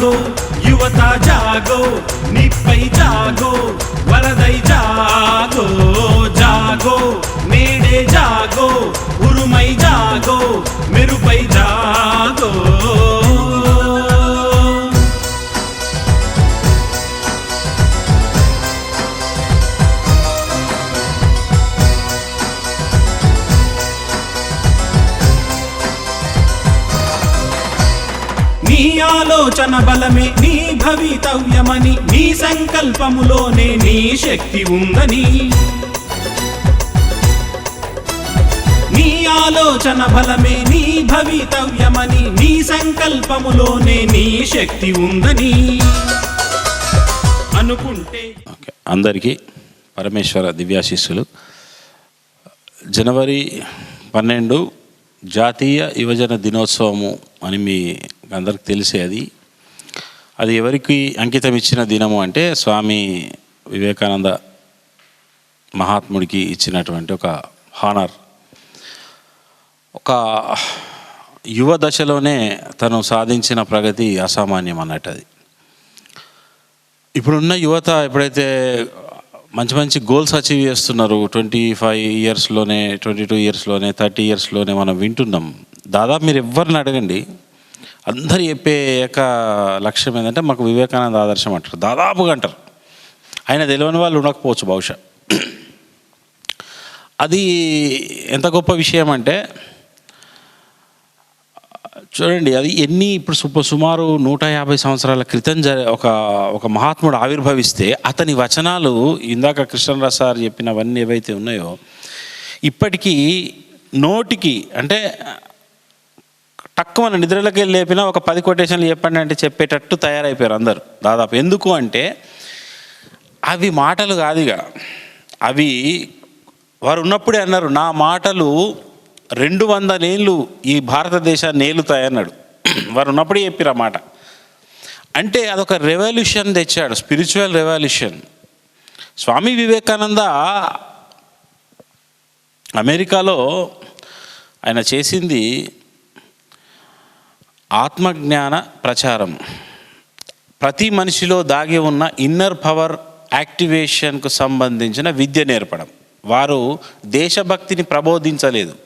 జాగో యువత జాగో నీపై జాగో వరదై జాగో జాగో మేడే జాగో ఉరుమై జాగో మెరుపై జాగో ఆలోచన బలమే నీ భవితవ్యమని నీ సంకల్పములోనే నీ శక్తి ఉందని. నీ ఆలోచన బలమే నీ భవితవ్యమని నీ సంకల్పములోనే నీ శక్తి ఉందని. అనుకుంటే అందరికీ పరమేశ్వర దివ్యాశీస్సులు. జనవరి పన్నెండు జాతీయ యువజన దినోత్సవము అని మీ అందరికి తెలిసే అది. అది ఎవరికి అంకితం ఇచ్చిన దినము అంటే స్వామి వివేకానంద మహాత్ముడికి ఇచ్చినటువంటి ఒక హానర్. ఒక యువ దశలోనే తను సాధించిన ప్రగతి అసామాన్యం అన్నట్టు అది. ఇప్పుడున్న యువత ఎప్పుడైతే మంచి మంచి గోల్స్ అచీవ్ చేస్తున్నారు ట్వంటీ ఫైవ్ ఇయర్స్లోనే ట్వంటీ టూ ఇయర్స్లోనే థర్టీ ఇయర్స్లోనే మనం వింటున్నాం. దాదాపు మీరు ఎవరిని అడగండి. అందరు చెప్పే ఏక లక్ష్యం ఏంటంటే మాకు వివేకానంద ఆదర్శం అంటారు. దాదాపుగా అంటారు. ఆయన తెలియని వాళ్ళు ఉండకపోవచ్చు బహుశా. అది ఎంత గొప్ప విషయం అంటే చూడండి అది ఎన్ని ఇప్పుడు సుప సుమారు నూట యాభై సంవత్సరాల క్రితం జ ఒక ఒక మహాత్ముడు ఆవిర్భవిస్తే అతని వచనాలు ఇందాక కృష్ణరాజ్ సార్ చెప్పినవన్నీ ఏవైతే ఉన్నాయో ఇప్పటికీ నోటికి అంటే తక్కువ నిద్రలోకి వెళ్ళి లేపినా ఒక పది కొటేషన్లు చెప్పండి అంటే చెప్పేటట్టు తయారైపోయారు అందరు. దాదాపు ఎందుకు అంటే అవి మాటలు కాదుగా అవి వారు ఉన్నప్పుడే అన్నారు నా మాటలు రెండు వందలేళ్ళు ఈ భారతదేశాన్ని ఏలుతాయన్నాడు. వారు ఉన్నప్పుడే చెప్పారు ఆ మాట. అంటే అదొక రెవల్యూషన్ తెచ్చాడు స్పిరిచువల్ రెవల్యూషన్ స్వామి వివేకానంద అమెరికాలో ఆయన చేసింది ఆత్మజ్ఞాన ప్రచారం. ప్రతి మనిషిలో దాగి ఉన్న ఇన్నర్ పవర్ యాక్టివేషన్కు సంబంధించిన విద్య నేర్పడం. వారు దేశభక్తిని ప్రబోధించలేదు.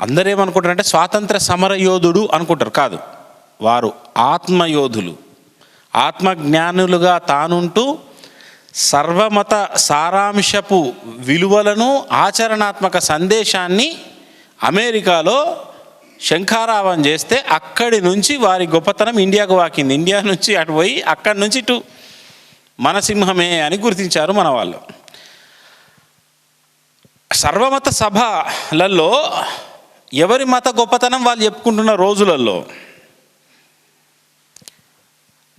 అందరేమనుకుంటారంటే స్వాతంత్ర సమర యోధుడు అనుకుంటారు. కాదు. వారు ఆత్మయోధులు. ఆత్మజ్ఞానులుగా తానుంటూ సర్వమత సారాంశపు విలువలను ఆచరణాత్మక సందేశాన్ని అమెరికాలో శంఖారావం చేస్తే అక్కడి నుంచి వారి గొప్పతనం ఇండియాకు వాకింది. ఇండియా నుంచి అటు పోయి అక్కడి నుంచి ఇటు మనసింహమే అని గుర్తించారు మన వాళ్ళు సర్వమత సభలలో ఎవరి మత గొప్పతనం వాళ్ళు చెప్పుకుంటున్న రోజులలో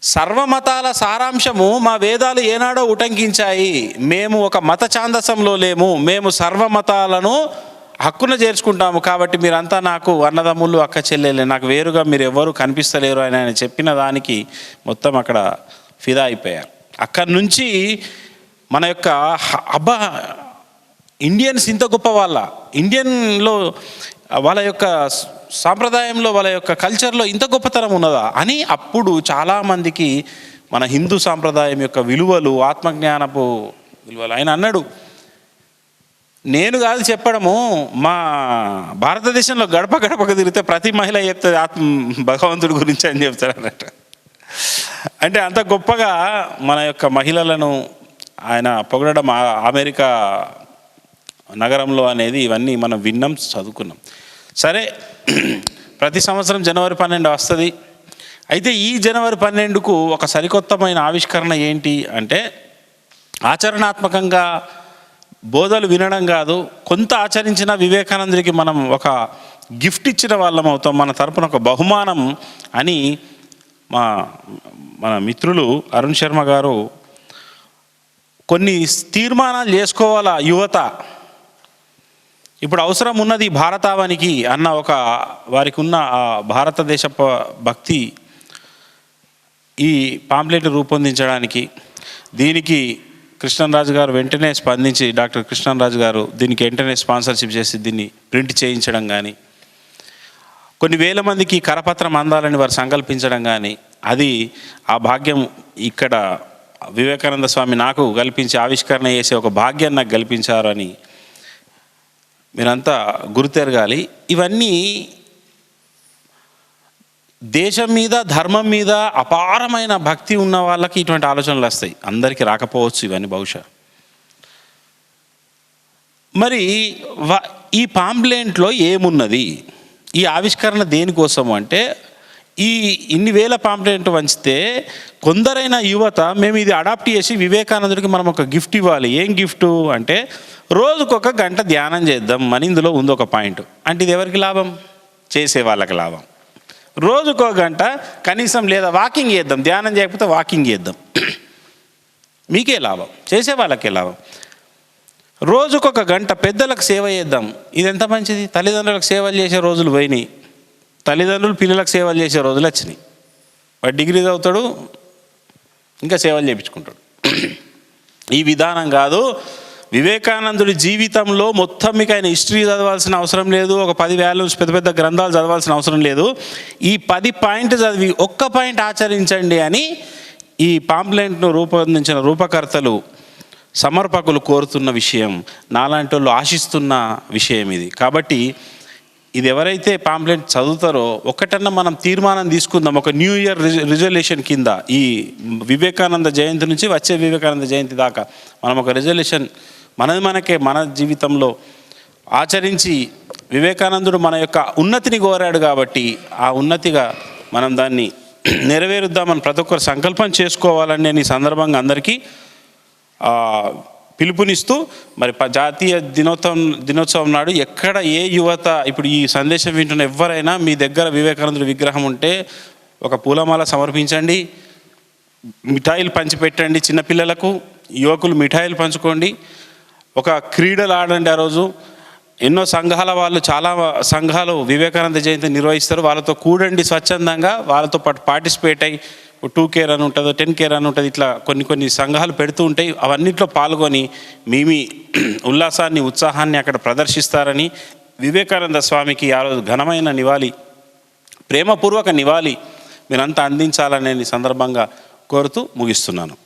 సర్వమతాల సారాంశము మా వేదాలు ఏనాడో ఉటంకించాయి. మేము ఒక మత ఛాందసంలో లేము. మేము సర్వమతాలను హక్కున చేర్చుకుంటాము కాబట్టి మీరంతా నాకు అన్నదమ్ములు అక్క చెల్లెలే నాకు వేరుగా మీరు ఎవరు కనిపిస్తలేరు అని ఆయన చెప్పిన దానికి మొత్తం అక్కడ ఫిదా అయిపోయారు అక్కడి నుంచి మన యొక్క అబ్బ అబ్బా ఇండియన్స్ ఇంత గొప్ప వాళ్ళ ఇండియన్లో వాళ్ళ యొక్క సాంప్రదాయంలో వాళ్ళ యొక్క కల్చర్లో ఇంత గొప్పతనం ఉన్నదా అని అప్పుడు చాలామందికి మన హిందూ సాంప్రదాయం యొక్క విలువలు ఆత్మజ్ఞానపు విలువలు. ఆయన అన్నాడు నేను కాదు చెప్పడము మా భారతదేశంలో గడప గడపకు తిరిగితే ప్రతి మహిళ చెప్తుంది ఆత్మ భగవంతుడి గురించి అని చెప్తారు అన్నట్టు అంటే అంత గొప్పగా మన యొక్క మహిళలను ఆయన పొగడడం అమెరికా నగరంలో అనేది ఇవన్నీ మనం విన్నాం చదువుకున్నాం. సరే ప్రతి సంవత్సరం జనవరి పన్నెండు వస్తుంది. అయితే ఈ జనవరి పన్నెండుకు ఒక సరికొత్తమైన ఆవిష్కరణ ఏంటి అంటే ఆచరణాత్మకంగా బోధలు వినడం కాదు కొంత ఆచరించిన వివేకానందుడికి మనం ఒక గిఫ్ట్ ఇచ్చిన వాళ్ళం అవుతాం మన తరపున ఒక బహుమానం అని మా మన మిత్రులు అరుణ్ శర్మ గారు కొన్ని తీర్మానాలు చేసుకోవాలా యువత? ఇప్పుడు అవసరం ఉన్నది భారతావానికి అన్న ఒక వారికి ఉన్న ఆ భారతదేశ భక్తి ఈ పాంప్లెట్ రూపొందించడానికి దీనికి కృష్ణరాజు గారు వెంటనే స్పందించి డాక్టర్ కృష్ణరాజు గారు దీనికి వెంటనే స్పాన్సర్షిప్ చేసి దీన్ని ప్రింట్ చేయించడం కానీ కొన్ని వేల మందికి కరపత్రం అందాలని వారు సంకల్పించడం కానీ అది ఆ భాగ్యం ఇక్కడ వివేకానంద స్వామి నాకు కల్పించి ఆవిష్కరణ చేసే ఒక భాగ్యాన్ని నాకు కల్పించారు అని మీరంతా గుర్తెరగాలి. ఇవన్నీ దేశం మీద ధర్మం మీద అపారమైన భక్తి ఉన్న వాళ్ళకి ఇటువంటి ఆలోచనలు వస్తాయి. అందరికీ రాకపోవచ్చు ఇవన్నీ బహుశా. మరి వ- ఈ పాంప్లెంట్లో ఏమున్నది? ఈ ఆవిష్కరణ దేనికోసం అంటే ఈ ఇన్ని వేల పాంప్లెంట్ వంచితే కొందరైన యువత మేము ఇది అడాప్ట్ చేసి వివేకానందుడికి మనం ఒక గిఫ్ట్ ఇవ్వాలి. ఏం గిఫ్ట్? అంటే రోజుకొక గంట ధ్యానం చేద్దాం అని ఇందులో ఉంది ఒక పాయింట్. అంటే ఇది ఎవరికి లాభం? చేసే వాళ్ళకి లాభం. రోజుకో గంట కనీసం లేదా వాకింగ్ చేద్దాం ధ్యానం చేయకపోతే వాకింగ్ చేద్దాం. మీకే లాభం చేసే వాళ్ళకే లాభం. రోజుకొక గంట పెద్దలకు సేవ చేద్దాం. ఇది ఎంత మంచిది? తల్లిదండ్రులకు సేవలు చేసే రోజులు పోయినాయి. తల్లిదండ్రులు పిల్లలకు సేవలు చేసే రోజులు వచ్చినాయి. వాడు డిగ్రీ చదువుతాడు ఇంకా సేవలు చేయించుకుంటాడు. ఈ విధానం కాదు వివేకానందుడి జీవితంలో మొత్తం మీకు ఆయన హిస్టరీ చదవాల్సిన అవసరం లేదు ఒక పది వాల్యూస్ పెద్ద పెద్ద గ్రంథాలు చదవాల్సిన అవసరం లేదు. ఈ పది పాయింట్ చదివి ఒక్క పాయింట్ ఆచరించండి అని ఈ పాంప్లెంట్ను రూపొందించిన రూపకర్తలు సమర్పకులు కోరుతున్న విషయం నాలాంటి వాళ్ళు ఆశిస్తున్న విషయం ఇది. కాబట్టి ఇది ఎవరైతే పాంప్లెట్ చదువుతారో ఒకటన్నా మనం తీర్మానం తీసుకుందాం. ఒక న్యూ ఇయర్ రిజల్యూషన్ కింద ఈ వివేకానంద జయంతి నుంచి వచ్చే వివేకానంద జయంతి దాకా మనం ఒక రిజల్యూషన్ మనది మనకే మన జీవితంలో ఆచరించి వివేకానందుడు మన యొక్క ఉన్నతిని కోరాడు కాబట్టి ఆ ఉన్నతిగా మనం దాన్ని నెరవేరుద్దామని ప్రతి ఒక్కరు సంకల్పం చేసుకోవాలని నేను ఈ సందర్భంగా అందరికీ పిలుపునిస్తూ మరి ప- జాతీయ దినోత్సవం దినోత్సవం నాడు ఎక్కడ ఏ యువత ఇప్పుడు ఈ సందేశం వింటున్న ఎవరైనా మీ దగ్గర వివేకానందుడి విగ్రహం ఉంటే ఒక పూలమాల సమర్పించండి మిఠాయిలు పంచిపెట్టండి చిన్నపిల్లలకు యువకులు మిఠాయిలు పంచుకోండి. ఒక క్రీడలు ఆడండి ఆ రోజు. ఎన్నో సంఘాల వాళ్ళు చాలా సంఘాలు వివేకానంద జయంతి నిర్వహిస్తారు. వాళ్ళతో కూడండి స్వచ్ఛందంగా వాళ్ళతో పాటు పార్టిసిపేట్ అయ్యి టూ కేర్ అని ఉంటుంది టెన్ కేర్ అని ఉంటుంది ఇట్లా కొన్ని కొన్ని సంఘాలు పెడుతూ ఉంటాయి అవన్నిట్లో పాల్గొని మీ మీ ఉల్లాసాన్ని ఉత్సాహాన్ని అక్కడ ప్రదర్శిస్తారని వివేకానంద స్వామికి ఆ రోజు ఘనమైన నివాళి ప్రేమపూర్వక నివాళి మీరంతా అందించాలనే సందర్భంగా కోరుతూ ముగిస్తున్నాను.